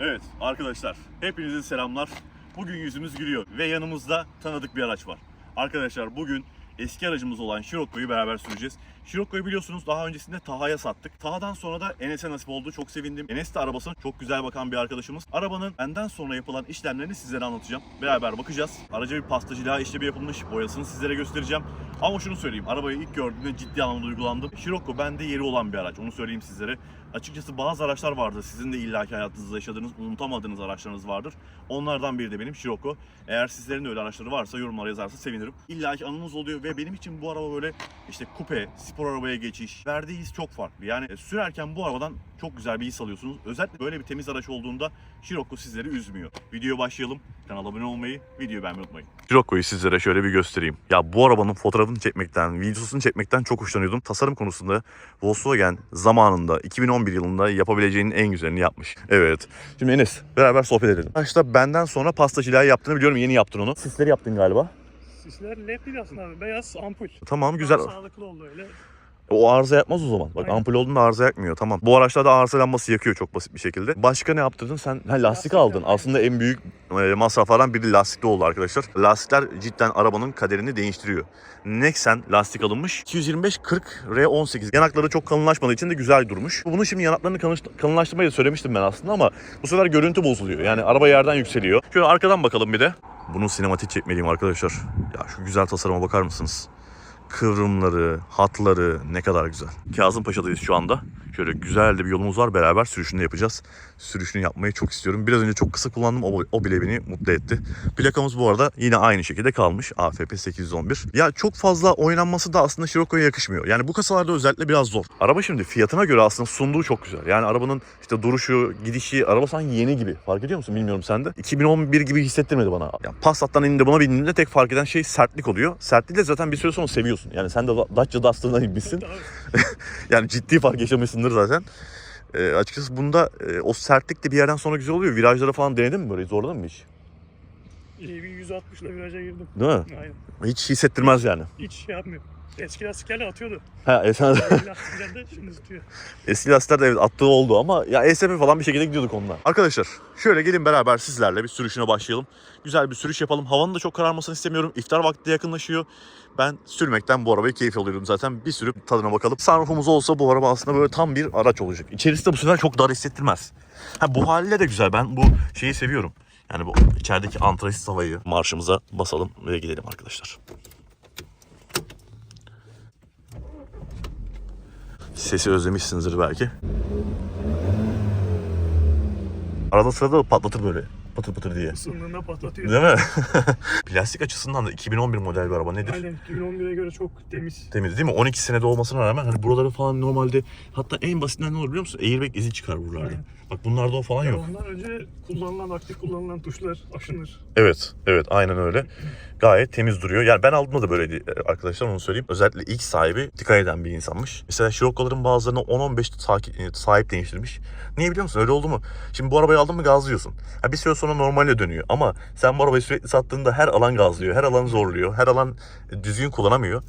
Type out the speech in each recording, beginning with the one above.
Evet arkadaşlar hepinize selamlar. Bugün yüzümüz gülüyor ve yanımızda tanıdık bir araç var. Arkadaşlar bugün eski aracımız olan Scirocco'yu beraber süreceğiz. Scirocco'yu biliyorsunuz daha öncesinde Taha'ya sattık. Taha'dan sonra da Enes'e nasip oldu. Çok sevindim. Enes de arabasına çok güzel bakan bir arkadaşımız. Arabanın benden sonra yapılan işlemlerini sizlere anlatacağım. Beraber bakacağız. Araca bir pastacılığa işlemi yapılmış. Boyasını sizlere göstereceğim. Ama şunu söyleyeyim. Arabayı ilk gördüğümde ciddi anlamda duygulandım. Scirocco bende yeri olan bir araç. Onu söyleyeyim sizlere. Açıkçası bazı araçlar vardır. Sizin de illaki hayatınızda yaşadığınız, unutamadığınız araçlarınız vardır. Onlardan biri de benim Scirocco. Eğer sizlerin de öyle araçları varsa yorumlara yazarsa sevinirim. İlla ki anınız oluyor ve benim için bu araba böyle işte kupe, spor arabaya geçiş, verdiği his çok farklı. Yani e, sürerken bu arabadan çok güzel bir his alıyorsunuz. Özellikle böyle bir temiz araç olduğunda Scirocco sizleri üzmüyor. Videoya başlayalım. Kanala abone olmayı, videoyu beğenmeyi unutmayın. Scirocco'yu sizlere şöyle bir göstereyim. Ya bu arabanın fotoğrafını çekmekten, videosunu çekmekten çok hoşlanıyordum. Tasarım konusunda Volkswagen zamanında 2011 yılında yapabileceğinin en güzelini yapmış. Evet. Şimdi Enes beraber sohbet edelim. Başta benden sonra pastacılığı yaptığını biliyorum. Yeni yaptın onu. Sisleri yaptın galiba. Sisler led değil aslında abi. Beyaz ampul. Tamam güzel. Daha sağlıklı oldu öyle. O arıza yapmaz o zaman. Bak Aynen. ampul olduğunda arıza yakmıyor. Tamam. Bu araçlarda arıza lambası yakıyor çok basit bir şekilde. Başka ne yaptırdın sen? Ha, lastik, aldın. Aslında en büyük e, masraflardan biri lastikli oldu arkadaşlar. Lastikler cidden arabanın kaderini değiştiriyor. Nexen lastik alınmış. 225-40 R18. Yanakları çok kalınlaşmadığı için de güzel durmuş. Bunu şimdi yanaklarını kalınlaş- kalınlaştırmayı da söylemiştim ben aslında ama bu sefer görüntü bozuluyor. Yani araba yerden yükseliyor. Şöyle arkadan bakalım bir de. Bunu sinematik çekmeliyim arkadaşlar. Ya şu güzel tasarıma bakar mısınız? Kıvrımları, hatları ne kadar güzel. Kazım Paşa'dayız şu anda. Şöyle güzel de bir yolumuz var. Beraber sürüşünü yapacağız. Sürüşünü yapmayı çok istiyorum. Biraz önce çok kısa kullandım. O, o bile beni mutlu etti. Plakamız bu arada yine aynı şekilde kalmış. AFP 811. Ya çok fazla oynanması da aslında Scirocco'ya yakışmıyor. Yani bu kasalarda özellikle biraz zor. Araba şimdi fiyatına göre aslında sunduğu çok güzel. Yani arabanın işte duruşu, gidişi, araba sanki yeni gibi. Fark ediyor musun bilmiyorum sen de. 2011 gibi hissettirmedi bana. Ya Passat'tan indiğinde buna bindiğinde tek fark eden şey sertlik oluyor. Sertliği de zaten bir süre sonra seviyorsun. Yani sen de Dacia Duster'dan inmişsin. Yani ciddi fark yaşamışsındır zaten. Ee, açıkçası bunda e, o sertlik de bir yerden sonra güzel oluyor. Virajlara falan denedin mi böyle? Zorladın mı hiç? İyi bir 160 ile viraja girdim. Değil mi? Aynen. Hiç hissettirmez yani. Hiç şey yapmıyor. Eski lastiklerle atıyordu. Ha, esen, Yeni lastiklerle şimdi tutuyor. eski lastikler de evet attığı oldu ama ya ESP falan bir şekilde gidiyorduk onunla. Arkadaşlar şöyle gelin beraber sizlerle bir sürüşüne başlayalım. Güzel bir sürüş yapalım. Havanın da çok kararmasını istemiyorum. İftar vakti de yakınlaşıyor. Ben sürmekten bu arabayı keyif alıyorum zaten. Bir sürüp tadına bakalım. Sunroofumuz olsa bu araba aslında böyle tam bir araç olacak. İçerisi de bu sefer çok dar hissettirmez. Ha bu haliyle de güzel. Ben bu şeyi seviyorum. Yani bu içerideki antrasit havayı marşımıza basalım ve gidelim arkadaşlar. Sesi özlemişsinizdir belki. Arada sırada da patlatır böyle. Patır patır diye. Isındığında patlatıyor. Değil mi? Plastik açısından da 2011 model bir araba nedir? Aynen 2011'e göre çok temiz. Temiz değil mi? 12 senede olmasına rağmen hani buraları falan normalde hatta en basitinden ne olur biliyor musun? Airbag izi çıkar buralarda. Aynen. Bak bunlarda o falan yok. Ondan önce kullanılan aktif kullanılan tuşlar aşınır. Evet, evet aynen öyle. Gayet temiz duruyor. Yani ben aldığımda da böyleydi e, arkadaşlar onu söyleyeyim. Özellikle ilk sahibi dikkat eden bir insanmış. Mesela Scirocco'ların bazılarını 10-15 saki- e, sahip değiştirmiş. Niye biliyor musun? Öyle oldu mu? Şimdi bu arabayı aldın mı gazlıyorsun. Ha, bir süre sonra normale dönüyor. Ama sen bu arabayı sürekli sattığında her alan gazlıyor. Her alan zorluyor. Her alan e, düzgün kullanamıyor.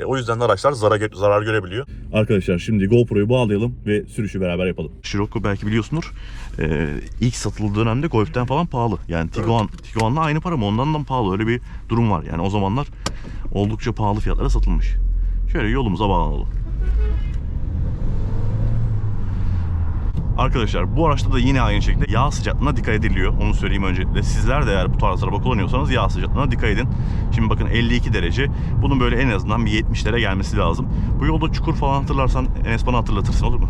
E, o yüzden de araçlar zarar, zarar görebiliyor. Arkadaşlar şimdi GoPro'yu bağlayalım ve sürüşü beraber yapalım. Scirocco belki biliyorsundur. e, ilk satıldığı dönemde Golf'ten falan pahalı. Yani Tiguan, Tiguan'la aynı para mı? Ondan da pahalı. Öyle bir durum var. Yani o zamanlar oldukça pahalı fiyatlara satılmış. Şöyle yolumuza bağlanalım. Arkadaşlar bu araçta da yine aynı şekilde yağ sıcaklığına dikkat ediliyor. Onu söyleyeyim öncelikle. Sizler de eğer bu tarz araba kullanıyorsanız yağ sıcaklığına dikkat edin. Şimdi bakın 52 derece. Bunun böyle en azından bir 70'lere gelmesi lazım. Bu yolda çukur falan hatırlarsan Enes bana hatırlatırsın olur mu?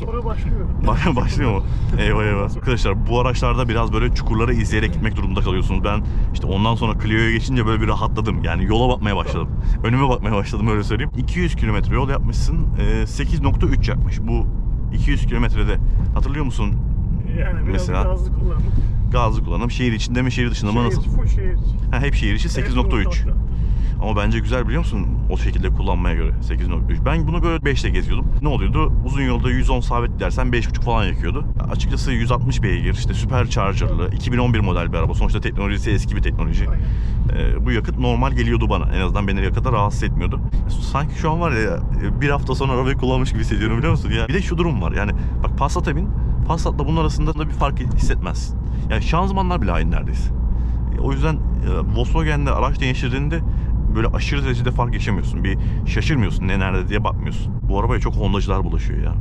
Sonra başlıyor. Başlıyor mu? Eyvah eyvah. Arkadaşlar bu araçlarda biraz böyle çukurları izleyerek gitmek durumunda kalıyorsunuz. Ben işte ondan sonra Clio'ya geçince böyle bir rahatladım. Yani yola bakmaya başladım. Önüme bakmaya başladım öyle söyleyeyim. 200 kilometre yol yapmışsın. e, 8.3 yapmış. Bu 200 kilometrede hatırlıyor musun? Yani biraz Mesela- gazlı kullandık. Gazlı kullanım. Şehir içinde mi şehir dışında mı Şehir, nasıl? full şehir. Ha, hep şehir içi 8.3. Ama bence güzel biliyor musun? O şekilde kullanmaya göre 8.3. Ben bunu böyle 5'te geziyordum. Ne oluyordu? Uzun yolda 110 sabit dersen 5.5 falan yakıyordu. Ya açıkçası 160 beygir, işte supercharger'lı, 2011 model bir araba. Sonuçta teknolojisi eski bir teknoloji. Ee, bu yakıt normal geliyordu bana. En azından beni yakıta rahatsız etmiyordu. Sanki şu an var ya bir hafta sonra arabayı kullanmış gibi hissediyorum biliyor musun? Ya bir de şu durum var. Yani bak Passat'a bin Passat'la bunun arasında da bir fark hissetmezsin. Yani şanzımanlar bile aynı neredeyse. O yüzden e, Volkswagen'de araç değiştirdiğinde böyle aşırı derecede fark yaşamıyorsun. Bir şaşırmıyorsun ne nerede diye bakmıyorsun. Bu arabaya çok Hondacılar bulaşıyor ya.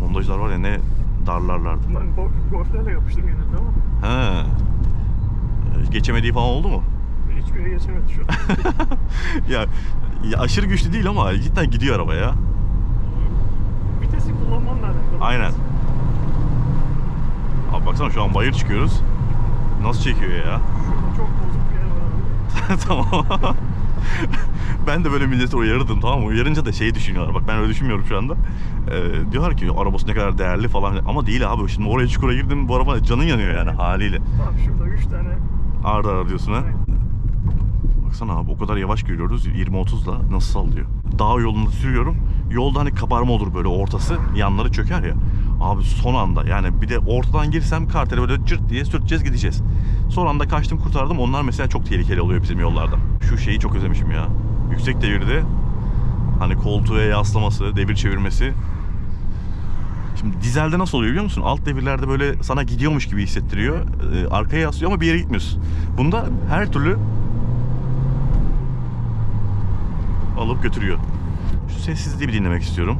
Hondacılar var ya ne darlarlardı. Ben go- golflerle yapıştım genelde ama He. E, Geçemediği falan oldu mu? hiçbiri geçemedi şu an. ya, ya aşırı güçlü değil ama cidden gidiyor araba ya. Vitesi kullanmanla alakalı. Aynen. Abi baksana şu an bayır çıkıyoruz. Nasıl çekiyor ya? Şurada çok bozuk bir yer var abi. tamam. ben de böyle milleti uyarırdım tamam mı? Uyarınca da şey düşünüyorlar. Bak ben öyle düşünmüyorum şu anda. Ee, diyorlar ki arabası ne kadar değerli falan. Ama değil abi. Şimdi oraya çukura girdim bu araba canın yanıyor yani haliyle. Tamam şurada 3 tane Ağır ağır diyorsun ha. Aynen. Baksana abi o kadar yavaş görüyoruz 20-30'la nasıl sallıyor. Dağ yolunda sürüyorum. Yolda hani kabarma olur böyle ortası yanları çöker ya. Abi son anda yani bir de ortadan girsem karteli böyle cırt diye sürteceğiz gideceğiz. Son anda kaçtım kurtardım onlar mesela çok tehlikeli oluyor bizim yollarda. Şu şeyi çok özlemişim ya. Yüksek devirde hani koltuğa yaslaması, devir çevirmesi. Şimdi dizelde nasıl oluyor biliyor musun? Alt devirlerde böyle sana gidiyormuş gibi hissettiriyor. Ee, arkaya yaslıyor ama bir yere gitmiyorsun. Bunda her türlü alıp götürüyor. Şu sessizliği bir dinlemek istiyorum.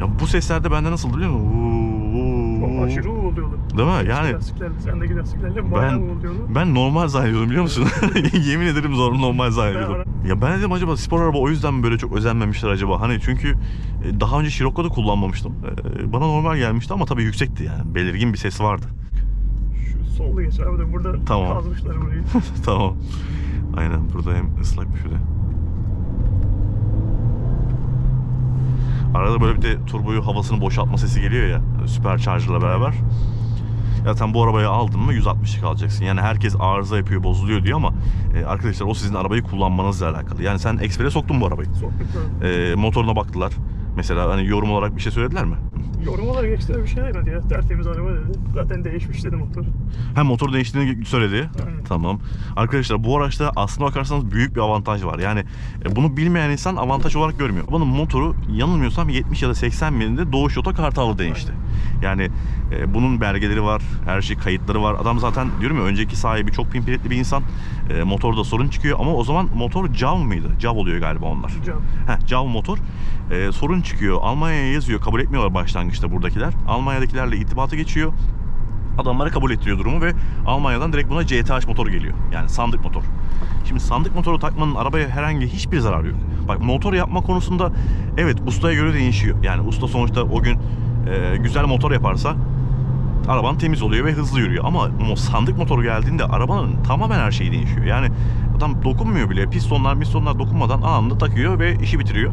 Ya bu seslerde bende nasıl biliyor musun? Vuu. Aşırı uğulduyordu. Değil mi? Yani sendeki lastiklerle bayağı ben uğulduyordu. ben normal zannediyordum biliyor musun? Yemin ederim zor normal zannediyordum. Ya ben dedim acaba spor araba o yüzden mi böyle çok özenmemişler acaba? Hani çünkü e, daha önce Scirocco'da kullanmamıştım. E, Bana normal gelmişti ama tabii yüksekti yani. Belirgin bir ses vardı. Şu solda geç abi de burada Tamam. kazmışlar burayı. tamam. Aynen burada hem ıslakmış bir de. Arada böyle bir de turboyu havasını boşaltma sesi geliyor ya süpercharger'la beraber. Zaten bu arabayı aldın mı 160'lık alacaksın. Yani herkes arıza yapıyor, bozuluyor diyor ama e, arkadaşlar o sizin arabayı kullanmanızla alakalı. Yani sen Xperi'ye soktun bu arabayı. Soktuklar. E, motoruna baktılar. Mesela hani yorum olarak bir şey söylediler mi? Yorum olarak ekstra bir şey demedi ya. Tertemiz araba dedi. Zaten değişmiş dedi motor. Hem motor değiştiğini söyledi. Aynen. Tamam. Arkadaşlar bu araçta aslına bakarsanız büyük bir avantaj var. Yani e, bunu bilmeyen insan avantaj olarak görmüyor. Bunun motoru yanılmıyorsam 70 ya da 80 bininde Doğuş Oto Kartal'da değişti. Yani e, bunun belgeleri var, her şey kayıtları var. Adam zaten diyorum ya önceki sahibi çok pimpirikli bir insan. E, motorda sorun çıkıyor ama o zaman motor Jav mıydı? Jav oluyor galiba onlar. Can. Heh, Jav motor. E, sorun çıkıyor. Almanya'ya yazıyor. Kabul etmiyorlar başlangıçta buradakiler. Almanya'dakilerle irtibata geçiyor. Adamlara kabul ettiriyor durumu ve Almanya'dan direkt buna CTH motor geliyor. Yani sandık motor. Şimdi sandık motoru takmanın arabaya herhangi hiçbir zararı yok. Bak motor yapma konusunda evet ustaya göre değişiyor. Yani usta sonuçta o gün e, güzel motor yaparsa araban temiz oluyor ve hızlı yürüyor. Ama o sandık motoru geldiğinde arabanın tamamen her şeyi değişiyor. Yani adam dokunmuyor bile. Pistonlar pistonlar dokunmadan anında takıyor ve işi bitiriyor.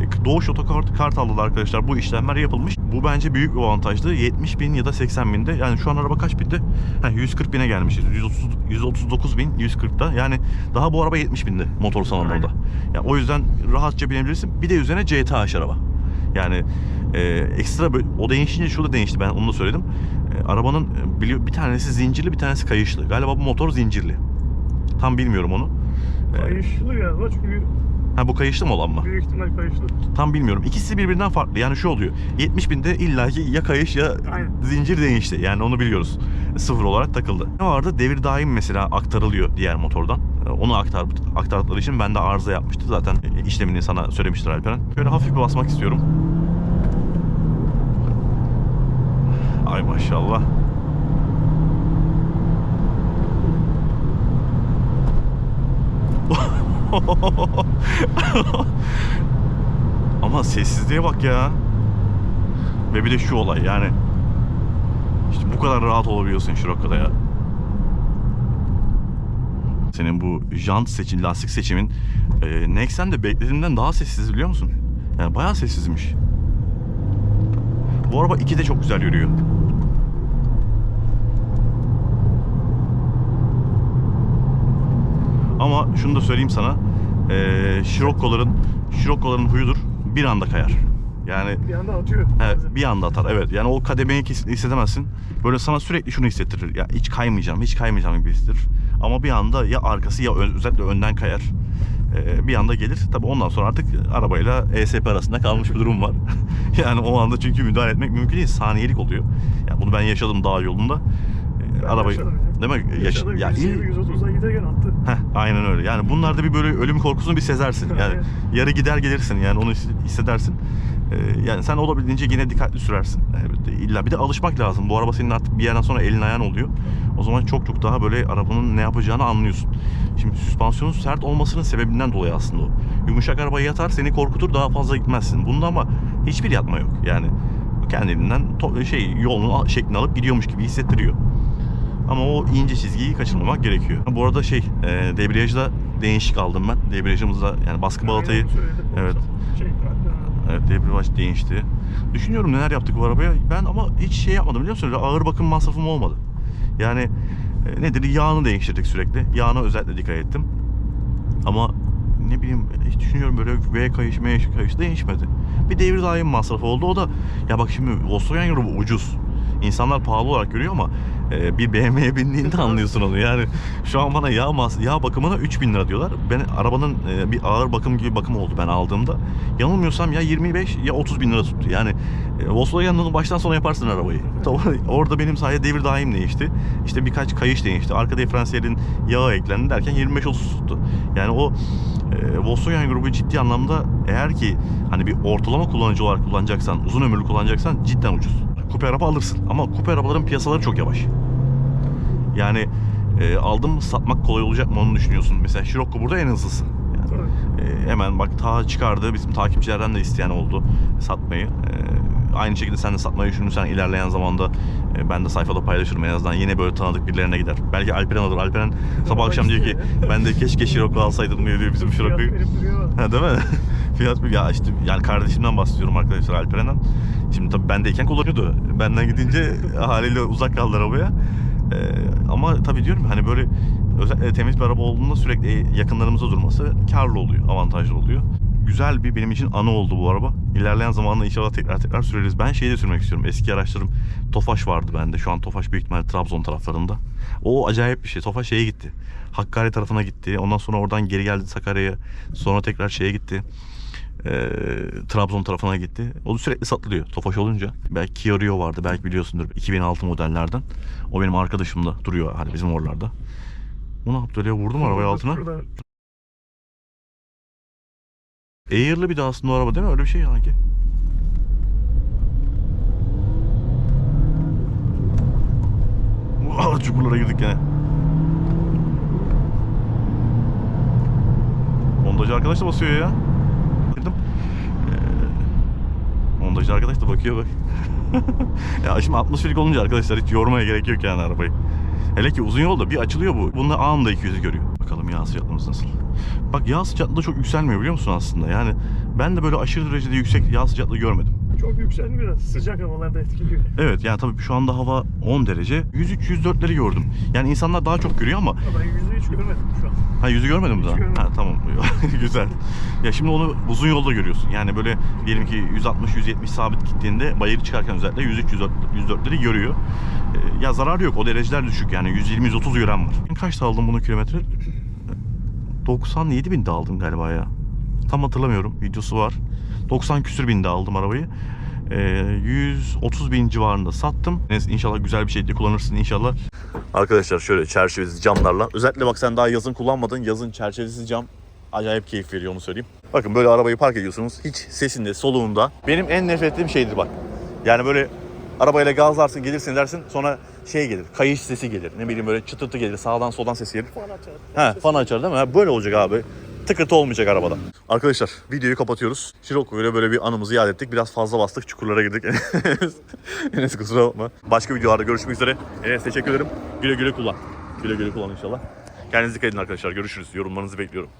E, Doğuş Otokart Kartal'da arkadaşlar bu işlemler yapılmış. Bu bence büyük bir avantajdı. 70 bin ya da 80 binde. Yani şu an araba kaç binde? Heh, 140 bine gelmişiz. 130, 139 bin 140'da. Yani daha bu araba 70 binde motor salonunda. Yani o yüzden rahatça binebilirsin. Bir de üzerine CTH araba. Yani e, ekstra böyle, o değişince şu da değişti ben onu da söyledim. E, arabanın e, biliyor bir tanesi zincirli bir tanesi kayışlı. Galiba bu motor zincirli. Tam bilmiyorum onu. E, Kayışlı galiba çünkü ha bu kayışlı mı olan mı? büyük ihtimal kayışlı. Tam bilmiyorum. İkisi birbirinden farklı. Yani şu oluyor. 70 binde illaki ya kayış ya Aynen. zincir değişti. Yani onu biliyoruz. Sıfır olarak takıldı. Ne vardı? Devir daim mesela aktarılıyor diğer motordan. Ee, Onu aktar, aktardıkları için ben de arıza yapmıştı. Zaten e, işlemini sana söylemiştir Alperen. Böyle hafif bir basmak istiyorum. Ay maşallah. Ama sessizliğe bak ya. Ve bir de şu olay yani. İşte bu kadar rahat olabiliyorsun Scirocco'da ya. Senin bu jant seçim, lastik seçimin e, Nexen de beklediğimden daha sessiz biliyor musun? Yani bayağı sessizmiş. Bu araba 2 de çok güzel yürüyor. Ama şunu da söyleyeyim sana. E, Scirocco'ların Scirocco'ların huyudur. Bir anda kayar. Yani Bir anda atıyor. He, bir anda atar evet. Yani o kademeyi hissedemezsin. Böyle sana sürekli şunu hissettirir. Ya hiç kaymayacağım, hiç kaymayacağım gibi hissettirir. Ama bir anda ya arkası ya özellikle önden kayar. e, bir anda gelir. Tabii ondan sonra artık arabayla ESP arasında kalmış bir durum var. yani o anda çünkü müdahale etmek mümkün değil. Saniyelik oluyor. Yani bunu ben yaşadım dağ yolunda. E, Ben arabayı yaşadım ya. Değil mi? Yaş- ya 120 il- 130'a giderken attı. Heh, aynen öyle. Yani bunlarda bir böyle ölüm korkusunu bir sezersin. Yani yarı gider gelirsin yani onu his- hissedersin. Ee, yani sen olabildiğince yine dikkatli sürersin. Evet, illa bir de alışmak lazım. Bu araba senin artık bir yerden sonra elin ayağın oluyor. O zaman çok çok daha böyle arabanın ne yapacağını anlıyorsun. Şimdi süspansiyonun sert olmasının sebebinden dolayı aslında o. Yumuşak araba yatar seni korkutur daha fazla gitmezsin. Bunda ama hiçbir yatma yok. Yani kendiliğinden şey yolunu şeklini alıp gidiyormuş gibi hissettiriyor. Ama o ince çizgiyi kaçırmamak gerekiyor. Bu arada şey, e, debriyajda değişik aldım ben. Debriyajımızda yani baskı balatayı evet. Şey, Evet debriyaj değişti. Düşünüyorum neler yaptık bu arabaya. Ben ama hiç şey yapmadım biliyor musun? Öyle ağır bakım masrafım olmadı. Yani e, nedir? Yağını değiştirdik sürekli. Yağına özellikle dikkat ettim. Ama ne bileyim hiç düşünüyorum böyle V kayış, M kayış değişmedi. Bir devir daim masrafı oldu. O da ya bak şimdi Volkswagen grubu ucuz. İnsanlar pahalı olarak görüyor ama e, bir BMW'ye bindiğinde anlıyorsun onu. Yani şu an bana yağ, mas yağ bakımına 3000 lira diyorlar. Ben arabanın e, bir ağır bakım gibi bakım oldu ben aldığımda. Yanılmıyorsam ya 25 ya 30 bin lira tuttu. Yani e, Volkswagen'ın baştan sona yaparsın arabayı. Orada benim sayede devir daim değişti. İşte birkaç kayış değişti. Arka diferansiyelin yağı eklendi derken 25-30 tuttu. Yani o e, Volkswagen grubu ciddi anlamda eğer ki hani bir ortalama kullanıcı olarak kullanacaksan, uzun ömürlü kullanacaksan cidden ucuz. Kupe araba alırsın ama kupe arabaların piyasaları çok yavaş. Yani e, aldım mı satmak kolay olacak mı onu düşünüyorsun. Mesela Scirocco burada en hızlısı. Yani, e, hemen bak ta çıkardı bizim takipçilerden de isteyen oldu satmayı. E, aynı şekilde sen de satmayı düşünürsen ilerleyen zamanda e, ben de sayfada paylaşırım en azından yine böyle tanıdık birilerine gider. Belki Alperen alır. Alperen sabah akşam diyor ki ben de keşke Scirocco alsaydım diyor, diyor bizim Scirocco'yu. Ha değil mi? Fiyat ya işte yani kardeşimden bahsediyorum arkadaşlar Alperen'den. Şimdi tabii bendeyken kullanıyordu. Benden gidince haliyle uzak kaldı arabaya. Ee, ama tabii diyorum hani böyle özellikle temiz bir araba olduğunda sürekli yakınlarımızda durması karlı oluyor, avantajlı oluyor. Güzel bir benim için anı oldu bu araba. İlerleyen zamanda inşallah tekrar tekrar süreriz. Ben şeyi de sürmek istiyorum. Eski araçlarım Tofaş vardı bende. Şu an Tofaş büyük ihtimalle Trabzon taraflarında. O acayip bir şey. Tofaş şeye gitti. Hakkari tarafına gitti. Ondan sonra oradan geri geldi Sakarya'ya. Sonra tekrar şeye gitti. Ee, Trabzon tarafına gitti. O da sürekli satılıyor Tofaş olunca. Belki Kia Rio vardı. Belki biliyorsundur. 2006 modellerden. O benim arkadaşımda duruyor hani bizim oralarda. Bu ne yaptı öyle vurdu mu arabayı altına? Air'lı bir de aslında o araba değil mi? Öyle bir şey sanki. Aa, çukurlara girdik gene. Mondacı arkadaş da basıyor ya. Girdim. Mondacı arkadaş da bakıyor bak. ya şimdi atmosferik olunca arkadaşlar hiç yormaya gerek yok yani arabayı. Hele ki uzun yolda bir açılıyor bu. Bununla anında 200'ü görüyor. Bakalım yağ sıcaklığımız nasıl. Bak yağ sıcaklığı çok yükselmiyor biliyor musun aslında? Yani ben de böyle aşırı derecede yüksek yağ sıcaklığı görmedim. Çok yükselmiyor sıcak havalarda etkiliyor. Evet yani tabii şu anda hava 10 derece. 103-104'leri gördüm. Yani insanlar daha çok görüyor ama ben yüzü hiç görmedim şu an. Ha yüzü görmedin mi daha? görmedim. Ha tamam. Güzel. Ya şimdi onu uzun yolda görüyorsun. Yani böyle diyelim ki 160-170 sabit gittiğinde bayırı çıkarken özellikle 103-104'leri görüyor. Ee, ya zararı yok. O dereceler düşük. Yani 120-130 gören var. Kaçta aldın bunu kilometre? 97 binde aldım galiba ya. Tam hatırlamıyorum. Videosu var. 90 küsür binde aldım arabayı. Ee, 130 bin civarında sattım. Neyse inşallah güzel bir şekilde kullanırsın inşallah. Arkadaşlar şöyle çerçevesiz camlarla. Özellikle bak sen daha yazın kullanmadın. Yazın çerçevesiz cam acayip keyif veriyor onu söyleyeyim. Bakın böyle arabayı park ediyorsunuz. Hiç sesinde, soluğunda. Benim en nefret ettiğim şeydir bak. Yani böyle arabayla gazlarsın, gelirsin dersin. Sonra şey gelir, kayış sesi gelir. Ne bileyim böyle çıtırtı gelir, sağdan soldan ses gelir. Fan açar. He, fan açar değil mi? Böyle olacak abi. Tıkırtı olmayacak arabada. Arkadaşlar videoyu kapatıyoruz. Scirocco ile böyle bir anımızı yad ettik. Biraz fazla bastık. Çukurlara girdik. Enes kusura bakma. Başka videolarda görüşmek üzere. Enes teşekkür ederim. Güle güle kullan. Güle güle kullan inşallah. Kendinize dikkat edin arkadaşlar. Görüşürüz. Yorumlarınızı bekliyorum.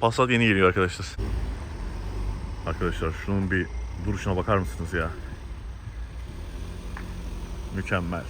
Passat yeni geliyor arkadaşlar. Arkadaşlar şunun bir duruşuna bakar mısınız ya? Mükemmel.